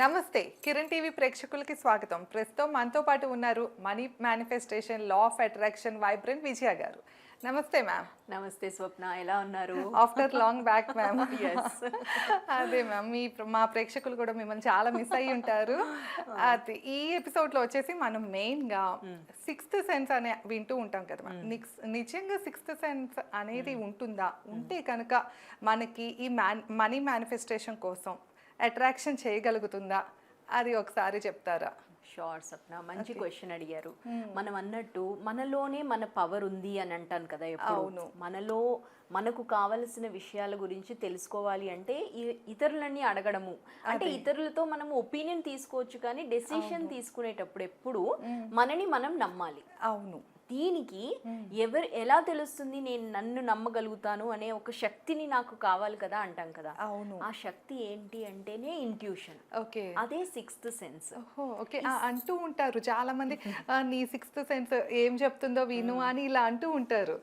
నమస్తే కిరణ్ టీవీ ప్రేక్షకులకి స్వాగతం. ప్రస్తుతం మనతో పాటు ఉన్నారు money manifestation law of attraction vibrant Vijaya garu. నమస్తే మ్యామ్. నమస్తే స్వప్న. ఎలా ఉన్నారు? After long back ma'am. అదే మ్యామ్. మీ మా ప్రేక్షకులు కూడా మిమ్మల్ని చాలా మిస్ అయ్యి ఉంటారు. అది ఈ ఎపిసోడ్లో వచ్చేసి మనం మెయిన్గా సిక్స్త్ సెన్స్ అనే వింటూ ఉంటాం కదా మ్యామ్. నిజంగా సిక్స్త్ సెన్స్ అనేది ఉంటుందా? ఉంటే కనుక మనకి ఈ మనీ మేనిఫెస్టేషన్ కోసం అట్రాక్షన్ చేయగలుగుతుందా? అది ఒకసారి చెప్తారా? షోర్ సప్న మంచి క్వశ్చన్ అడిగారు. మనం అన్నట్టు మనలోనే మన పవర్ ఉంది అని అంటాను కదా ఎప్పుడు? అవును. మనలో మనకు కావలసిన విషయాల గురించి తెలుసుకోవాలి అంటే ఇ- ఇతరులని అడగడము. అంటే ఇతరులతో మనం ఒపీనియన్ తీసుకోవచ్చు కానీ డెసిషన్ తీసుకునేటప్పుడు ఎప్పుడు మనని మనం నమ్మాలి. అవును. దీనికి ఎవరు ఎలా తెలుస్తుంది నేను నన్ను నమ్మగలుగుతాను అనే ఒక శక్తిని నాకు కావాలి కదా అంటాం కదా. అవును. ఆ శక్తి ఏంటి అంటేనే ఇంట్యూషన్ ఓకే. అదే సిక్స్త్ సెన్స్ ఓకే. అంటూ ఉంటారు చాలా మంది "ఆ, నీ సిక్స్త్ సెన్స్ ఏం చెప్తుందో విను అని ఇలా అంటూ ఉంటారు.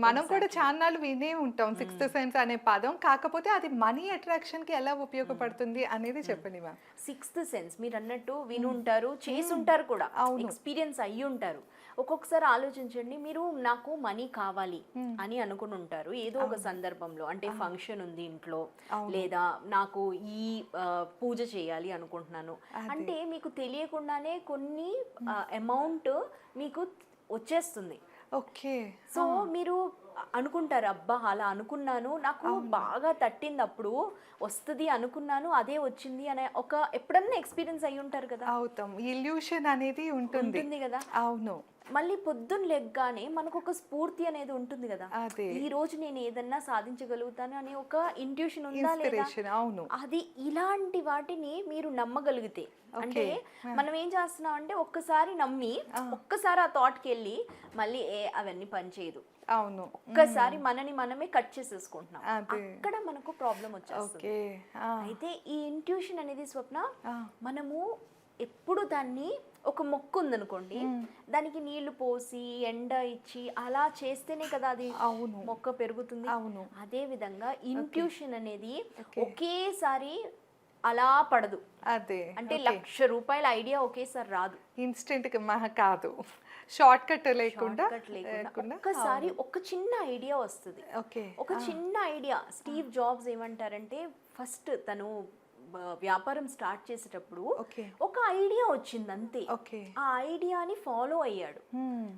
మనం కూడా చాన్నాళ్ళు వినే ఉంటాం సిక్స్త్ సెన్స్ అనే పదం. కాకపోతే అది మనీ అట్రాక్షన్కి ఎలా ఉపయోగపడుతుంది అనేది చెప్పండి మ్యామ్. సిక్స్త్ సెన్స్ మీరు అన్నట్టు వినుంటారు చేసి ఉంటారు కూడా. ఎక్స్పీరియన్స్ అయ్యి ఉంటారు ఒక్కొక్కసారి ఆలోచించండి మీరు నాకు మనీ కావాలి అని అనుకుని ఉంటారు ఏదో ఒక సందర్భంలో అంటే ఫంక్షన్ ఉంది ఇంట్లో లేదా నాకు ఈ పూజ చేయాలి అనుకుంటున్నాను. అంటే మీకు తెలియకుండానే కొన్ని అమౌంట్ మీకు వచ్చేస్తుంది. ఓకే. సో మీరు అనుకుంటారు అబ్బా అలా అనుకున్నాను నాకు బాగా తట్టింది అప్పుడు వస్తుంది అనుకున్నాను అదే వచ్చింది అనే ఒక ఎప్పుడన్నా ఎక్స్పీరియన్స్ అయి ఉంటారు కదా. అవుతాం. ఇల్యూషన్ అనేది ఉంటుంది. ఉంటుంది కదా. అవును. మళ్ళీ పొద్దున్న లెగ్గానే మనకు ఒక స్ఫూర్తి అనేది ఉంటుంది కదా. ఈ రోజు నేను ఏదన్నా సాధించగలుగుతాను అనే ఒక ఇంట్యూషన్ ఉందా లేదా? అవును. అది ఇలాంటి వాటిని మీరు నమ్మగలిగితే. అంటే మనం ఏం చేస్తున్నాం అంటే ఒక్కసారి నమ్మి ఒక్కసారి ఆ థాట్కి వెళ్ళి మళ్ళీ ఏ అవన్నీ పనిచేయదు అవును. ఒక్కసారి మనని మనమే కట్ చేసేసుకుంటున్నాం. అక్కడ మనకు ప్రాబ్లం వచ్చేస్తుంది. అయితే ఈ ఇంట్యూషన్ అనేది స్వప్న. మనము ఎప్పుడు దాన్ని ఒక మొక్కు ఉందనుకోండి దానికి నీళ్ళు పోసి ఎండ ఇచ్చి అలా చేస్తేనే కదా అది అవును. మొక్క పెరుగుతుంది. అవును. అదే విధంగా ఇంట్యూషన్ అనేది ఒకేసారి అలా పడదు. అదే. అంటే లక్ష రూపాయల ఐడియా ఒకేసారి రాదు. ఇన్స్టెంట్కి మహా కాదు. షార్ట్ కట్ లేకుండా ఒక్కసారి ఒక చిన్న ఐడియా వస్తుంది. ఒక చిన్న ఐడియా. స్టీవ్ జాబ్స్ ఏమంటారంటే ఫస్ట్ తను వ్యాపారం స్టార్ట్ చేసేటప్పుడు ఒక ఐడియా వచ్చింది అంతే ఆ ఐడియాని ఫాలో అయ్యాడు.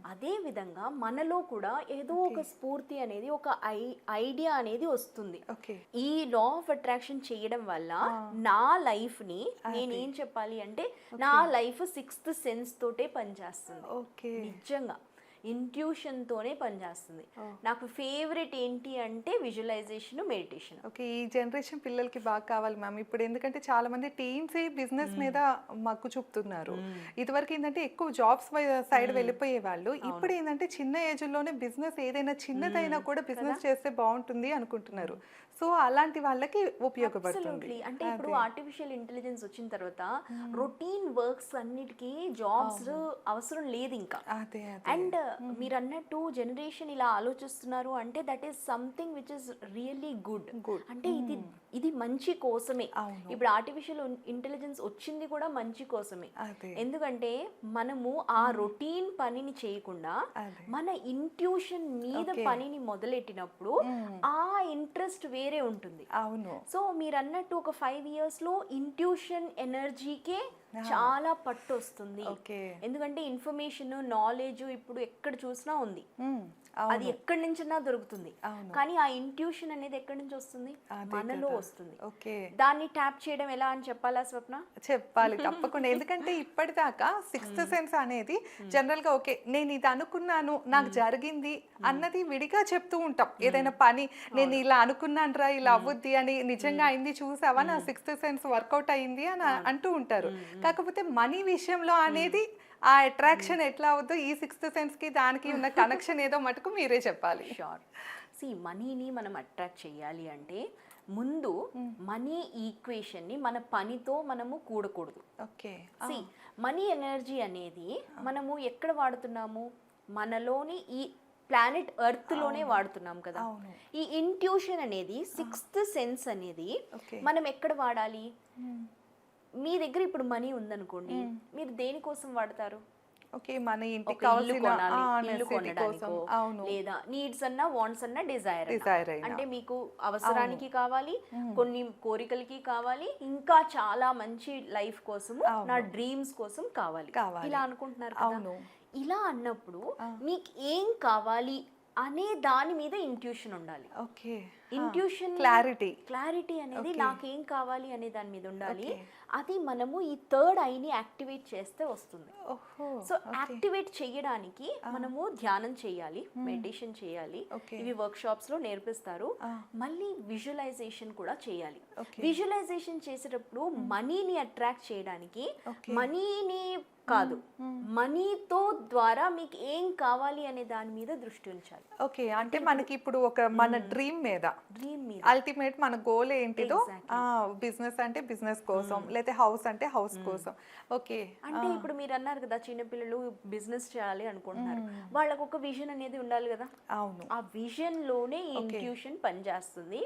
అదే విధంగా మనలో కూడా ఏదో ఒక స్ఫూర్తి అనేది ఒక ఐ ఐడియా అనేది వస్తుంది. ఈ లా ఆఫ్ అట్రాక్షన్ చేయడం వల్ల నా లైఫ్ని నేనేం చెప్పాలి అంటే నా లైఫ్ సిక్స్త్ సెన్స్ తోటే పనిచేస్తుంది. నిజంగా. ఇంట్యూషన్ తోనే పనిచేస్తుంది నాకు ఫేవరెట్ ఏంటి అంటే విజువలైజేషన్ మెడిటేషన్. ఓకే ఈ జనరేషన్ పిల్లలకి బాగా కావాలి మ్యామ్. ఇప్పుడు ఎందుకంటే చాలా మంది టీమ్స్ బిజినెస్ మీద మక్కు చూపుతున్నారు. ఇదివరకు ఏంటంటే ఎక్కువ జాబ్స్ సైడ్ వెళ్ళిపోయే వాళ్ళు. ఇప్పుడు ఏంటంటే చిన్న ఏజ్లోనే బిజినెస్ ఏదైనా చిన్నదైనా కూడా బిజినెస్ చేస్తే బాగుంటుంది అనుకుంటున్నారు. సో అలాంటి వాళ్ళకి ఉపయోగపడుతుంది. అంటే ఇప్పుడు ఆర్టిఫిషియల్ ఇంటెలిజెన్స్ వచ్చిన తర్వాత రొటీన్ వర్క్స్ అన్నిటికీ జాబ్స్ అవసరం లేదు ఇంకా. అండ్ మీరు అన్నట్టు జనరేషన్ ఇలా ఆలోచిస్తున్నారు అంటే that is something which is really good. అంటే ఇది ఇది మంచి కోసమే. ఇప్పుడు ఆర్టిఫిషియల్ ఇంటెలిజెన్స్ వచ్చింది కూడా మంచి కోసమే. ఎందుకంటే మనము ఆ రొటీన్ పనిని చేయకుండా మన ఇంట్యూషన్ మీద పనిని మొదలెట్టినప్పుడు ఆ ఇంట్రెస్ట్ వేరే ఉంటుంది. అవును. సో మీరు అన్నట్టు ఒక ఫైవ్ ఇయర్స్లో ఇంట్యూషన్ ఎనర్జీకే చాలా పట్టు వస్తుంది ఎందుకంటే ఇన్ఫర్మేషన్ నాలెడ్జ్ ఇప్పుడు ఎక్కడ చూసినా ఉంది. అది ఎక్కడి నుంచైనా దొరుకుతుంది. కానీ ఆ ఇంట్యూషన్ అనేది ఎక్కడి నుంచి వస్తుంది? మనలో. వస్తుంది. ఓకే. దాన్ని ట్యాప్ చేయడం ఎలా అని చెప్పాలా స్వప్న? చెప్పాలి తప్పకుండా. ఎందుకంటే ఇప్పటిదాకా సిక్స్త్ సెన్స్ అనేది జనరల్గా ఓకే నేను ఇది అనుకున్నాను నాకు జరిగింది అన్నది విడిగా చెప్తూ ఉంటాం. ఏదైనా పని నేను ఇలా అనుకున్నాను ఇలా అవ్వుద్ది అని నిజంగా అయింది చూసావా? నా సిక్స్త్ సెన్స్ వర్కౌట్ అయింది అని అంటూ ఉంటారు. కాకపోతే మనీ విషయంలో అనేది ఆ అట్రాక్షన్ ఎట్లా అవుద్దో ఈ సిక్స్త్ సెన్స్కి దానికి ఉన్న కనెక్షన్ ఏదో మటుకు మీరే చెప్పాలి. షూర్ సి మనీని మనం అట్రాక్ట్ చేయాలి అంటే ముందు మనీ ఈక్వేషన్ని మన పనితో మనము కూడకూడదు. ఓకే సి మనీ ఎనర్జీ అనేది మనము ఎక్కడ వాడుతున్నాము? మనలోని ఈ ప్లానెట్ ఎర్త్లోనే వాడుతున్నాం కదా. ఈ ఇంట్యూషన్ అనేది సిక్స్త్ సెన్స్ అనేది మనం ఎక్కడ వాడాలి? మీ దగ్గర ఇప్పుడు మనీ ఉందనుకోండి మీరు దేనికోసం వాడతారు? ఓకే మన ఇంటికి కావాల్సిన కోసం. లేదా నీడ్స్ అన్నా వాంట్స్ అన్నా డిజైర్ అయినా. అంటే మీకు అవసరానికి కావాలి కొన్ని కోరికలకి కావాలి ఇంకా చాలా మంచి లైఫ్ కోసము నా డ్రీమ్స్ కోసం కావాలి. కావాలి. ఇలా అనుకుంటున్నారు కదా? అవును. ఇలా అన్నప్పుడు మీకు ఏం కావాలి అనే దాని మీద ఇంట్యూషన్ ఉండాలి. ఓకే. ఇంట్యూషన్ క్లారిటీ క్లారిటీ అనేది నాకేం కావాలి అనే దాని మీద ఉండాలి. అది మనము ఈ థర్డ్ ఐని యాక్టివేట్ చేస్తే వస్తుంది. సో యాక్టివేట్ చేయడానికి మనము ధ్యానం చేయాలి మెడిటేషన్ చేయాలి. Okay. ఇవి వర్క్ షాప్స్లో నేర్పిస్తారు. మళ్ళీ విజువలైజేషన్ కూడా చేయాలి. విజువలైజేషన్ చేసేటప్పుడు మనీని అట్రాక్ట్ చేయడానికి. మనీని కాదు మనీతో ద్వారా మీకు ఏం కావాలి అనే దాని మీద దృష్టి ఉంచాలి. ఓకే అంటే మనకి ఇప్పుడు ఒక మన డ్రీమ్ మీద డ్రీమ్ మీద. అల్టిమేట్ మన గోల్ ఏంటిదో బిజినెస్ అంటే బిజినెస్ కోసం లేకపోతే హౌస్ అంటే హౌస్ కోసం. ఓకే అంటే ఇప్పుడు మీరు అన్నారు కదా చిన్నపిల్లలు బిజినెస్ చేయాలి అనుకుంటున్నారు. వాళ్ళకు ఒక విజన్ అనేది ఉండాలి కదా? అవును. ఆ విజన్లోనే ఇంట్యూషన్ పనిచేస్తుంది.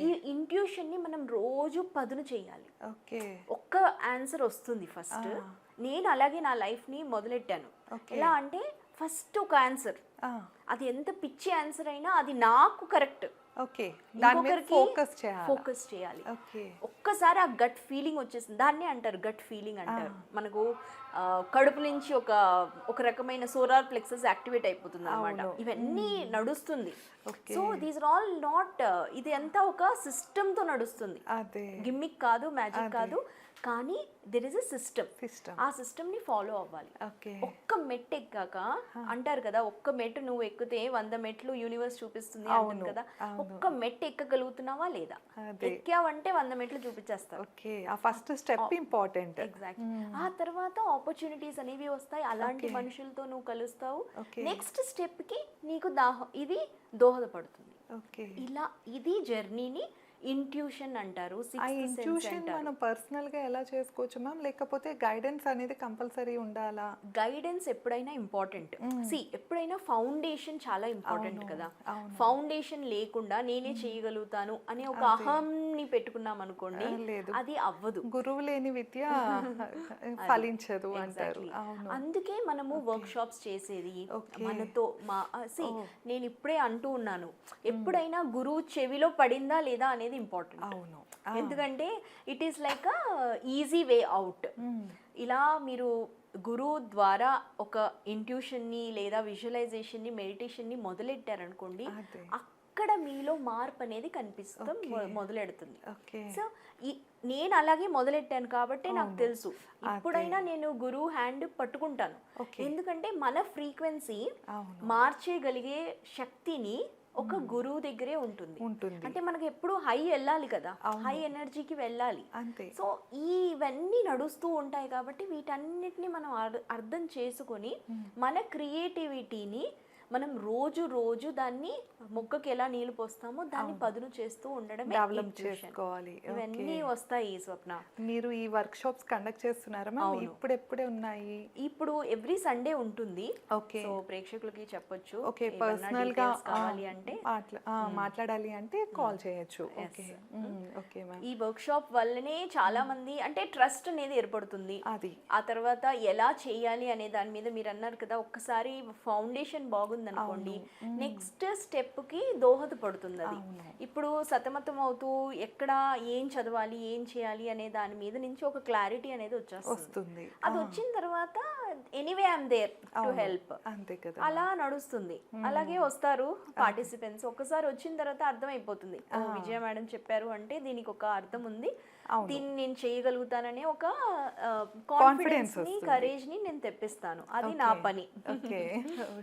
ఈ ఇంట్యూషన్ని మనం రోజు పదును చేయాలి. ఓకే ఒక్క ఆన్సర్ వస్తుంది ఫస్ట్ నేను అలాగే నా లైఫ్ని మొదలెట్టాను. ఎలా అంటే ఫస్ట్ ఒక ఆన్సర్ ఆ, అది ఎంత పిచ్చి ఆన్సర్ అయినా అది నాకు కరెక్ట్ ఓకే దాని మీద ఫోకస్ చేయాలి? ఫోకస్ చేయాలి. ఓకే ఒక్కసారి ఆ గట్ ఫీలింగ్ వచ్చేసింది. దాన్నే అంటారు గట్ ఫీలింగ్ అంటారు. మనకు కడుపు నుంచి ఒక ఒక రకమైన సోలార్ ప్లెక్సెస్ యాక్టివేట్ అయిపోతుంది అనమాట ఇవన్నీ నడుస్తుంది. So these are all not ఇది అంతా ఒక సిస్టమ్తో నడుస్తుంది గిమ్మిక్ కాదు మ్యాజిక్ కాదు కానీ there is a system system ఆ సిస్టమ్ని ఫాలో అవ్వాలి. ఓకే. ఒక్క మెట్టు ఎక్కాక అంటారు కదా ఒక్క మెట్టు నువ్వు ఎక్కితే వంద మెట్లు యూనివర్స్ చూపిస్తుంది అంటారు కదా ఒక్క మెట్టు ఎక్కగలుగుతున్నావా లేదా. ఎక్కావంటే వంద మెట్లు చూపించేస్తావు ఓకే ఆ ఫస్ట్ స్టెప్ ఇంపార్టెంట్ ఎగ్జాక్ట్ ఆ తర్వాత ఆపర్చునిటీస్ అనేవి వస్తాయి. అలాంటి మనుషులతో నువ్వు కలుస్తావు. నెక్స్ట్ స్టెప్కి నీకు దాహ ఇది దోహదపడుతుంది. ఓకే ఇలా ఇది జర్నీని ఇంట్యూషన్ అంటారు ఆ ఇంట్యూషన్ మనం పర్సనల్గా ఎలా చేసుకోవచ్చు మ్యామ్ లేకపోతే గైడెన్స్ అనేది కంపల్సరీ ఉండాలా? గైడెన్స్ ఎప్పుడైనా ఇంపార్టెంట్ సి ఎప్పుడైనా ఫౌండేషన్ చాలా ఇంపార్టెంట్ కదా. ఫౌండేషన్ లేకుండా నేనే చేయగలుగుతాను అనే ఒక అహంని పెట్టుకున్నాం అనుకోండి లేదు. అది అవ్వదు. గురువు లేని విద్య ఫలించదు అంటారు. అందుకే మనము వర్క్ షాప్స్ చేసేది మనతో మా సి నేను ఇప్పుడే అంటూ ఉన్నాను. ఎప్పుడైనా గురువు చెవిలో పడిందా లేదా అనేది ఇంపార్టెంట్ అవును. ఎందుకంటే it is like easy way out ఇలా మీరు గురువు ద్వారా ఒక ఇంట్యూషన్ని లేదా విజువలైజేషన్ని మెడిటేషన్ని మొదలెట్టారనుకోండి అక్కడ మీలో మార్పు అనేది కనిపిస్తాం మొదలెడుతుంది. ఓకే. సో నేను అలాగే మొదలెట్టాను కాబట్టి నాకు తెలుసు. ఇప్పుడైనా నేను గురువు హ్యాండ్ పట్టుకుంటాను. ఎందుకంటే మన ఫ్రీక్వెన్సీ మార్చేయగలిగే శక్తిని ఒక గురువు దగ్గరే ఉంటుంది. ఉంటుంది. అంటే మనకి ఎప్పుడు హై వెళ్ళాలి కదా? హై ఎనర్జీకి వెళ్ళాలి. అంతే. సో ఇవన్నీ నడుస్తూ ఉంటాయి కాబట్టి వీటన్నిటిని మనం అర్- అర్థం చేసుకొని మన క్రియేటివిటీని మనం రోజు రోజు దాన్ని మొక్కకి ఎలా నీళ్ళు పోస్తామో దాన్ని పదును చేస్తూ ఉండడమే డెవలప్. చేసుకోవాలి. ఇవన్నీ వస్తాయి స్వప్న. మీరు ఈ వర్క్ షాప్స్ కండక్ట్ చేస్తున్నారా ఇప్పుడు ఎప్పుడే ఉన్నాయి? ఇప్పుడు ఎవ్రీ సండే ఉంటుంది. ఓకే. సో ప్రేక్షకులకి చెప్పొచ్చు. ఓకే పర్సనల్గా కావాలి అంటే ఆ, మాట్లాడాలి అంటే కాల్ చేయొచ్చు. ఓకే. ఓకే మ్యామ్ ఈ వర్క్ షాప్ వల్లనే చాలా మంది అంటే ట్రస్ట్ అనేది ఏర్పడుతుంది. అది. ఆ తర్వాత ఎలా చేయాలి అనే దాని మీద మీరు అన్నారు కదా ఒక్కసారి ఫౌండేషన్ బాగుంది అనుకోండి నెక్స్ట్ స్టెప్కి దోహదపడుతుంది అది ఇప్పుడు సతమతం అవుతూ ఎక్కడ ఏం చదవాలి ఏం చేయాలి అనే దాని మీద నుంచి ఒక క్లారిటీ అనేది వచ్చేస్తుంది. వస్తుంది. అది వచ్చిన తర్వాత anyway I'm there to help అంతే కదా. అలా నడుస్తుంది. అలాగే వస్తారు పార్టిసిపెంట్స్ ఒక్కసారి వచ్చిన తర్వాత అర్థమైపోతుంది. ఓ విజయ మేడం చెప్పారు అంటే దీనికి ఒక అర్థం ఉంది. దీన్ని నేను చేయగలుగుతాననే ఒక కాన్ఫిడెన్స్ని కరేజ్ని నేను తెప్పిస్తాను. అది నా పని. ఓకే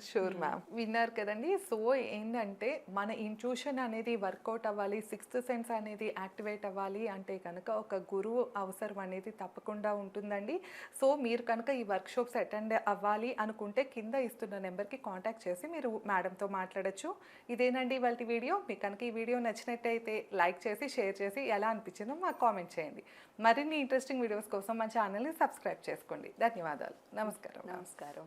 షూర్ మ్యామ్ విన్నారు కదండి. సో ఏంటంటే మన ఇంట్యూషన్ అనేది వర్కౌట్ అవ్వాలి సిక్స్త్ సెన్స్ అనేది యాక్టివేట్ అవ్వాలి అంటే కనుక ఒక గురువు అవసరం అనేది తప్పకుండా ఉంటుందండి. సో మీరు కనుక ఈ వర్క్ అటెండ్ అవ్వాలి అనుకుంటే కింద ఇస్తున్న నెంబర్కి కాంటాక్ట్ చేసి మీరు మేడంతో మాట్లాడొచ్చు. ఇదేనండి ఇవాళ వీడియో. మీకు కనుక ఈ వీడియో నచ్చినట్టయితే లైక్ చేసి షేర్ చేసి ఎలా అనిపించిందో మాకు కామెంట్ చేయండి. మరిన్ని ఇంట్రెస్టింగ్ వీడియోస్ కోసం మా ఛానల్ని సబ్స్క్రైబ్ చేసుకోండి. ధన్యవాదాలు. నమస్కారం. నమస్కారం.